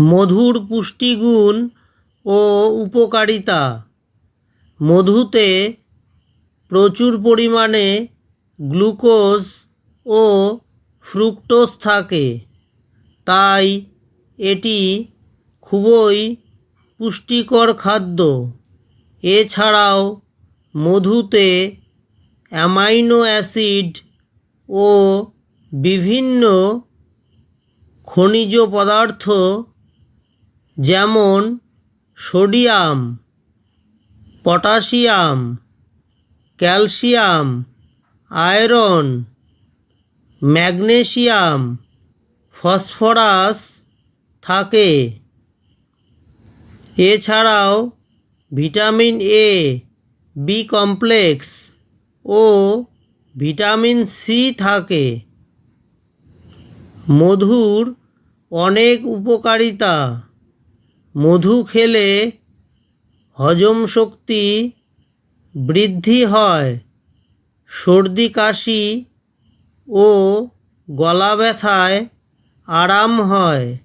মধুর পুষ্টিগুণ ও উপকারিতা। মধুতে প্রচুর পরিমাণে গ্লুকোজ ও ফ্রুক্টোজ থাকে। তাই এটি খুবই পুষ্টিকর খাদ্য। এছাড়াও মধুতে অ্যামাইনো অ্যাসিড ও বিভিন্ন খনিজ পদার্থ যেমন sodium, potassium, calcium, iron magnesium phosphorus থাকে। এছাড়াও ভিটামিন এ, বি কমপ্লেক্স ও ভিটামিন সি থাকে। মধুর অনেক উপকারিতা। মধু খেলে হজম শক্তি বৃদ্ধি হয়, সর্দি, কাশি ও গলা ব্যথায় আরাম হয়।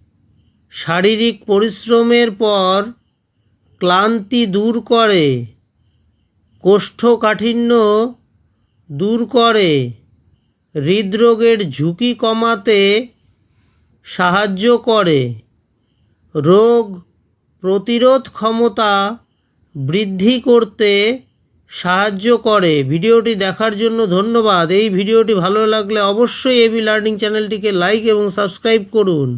শারীরিক পরিশ্রমের পর ক্লান্তি দূর করে, কোষ্ঠকাঠিন্য দূর করে, হৃদরোগের ঝুঁকি কমাতে সাহায্য করে। রোগ প্রতিরোধ ক্ষমতা বৃদ্ধি করতে সাহায্য করে। ভিডিওটি দেখার জন্য ধন্যবাদ। এই ভিডিওটি ভালো লাগলে অবশ্যই এবি লার্নিং চ্যানেলটিকে লাইক এবং সাবস্ক্রাইব করুন।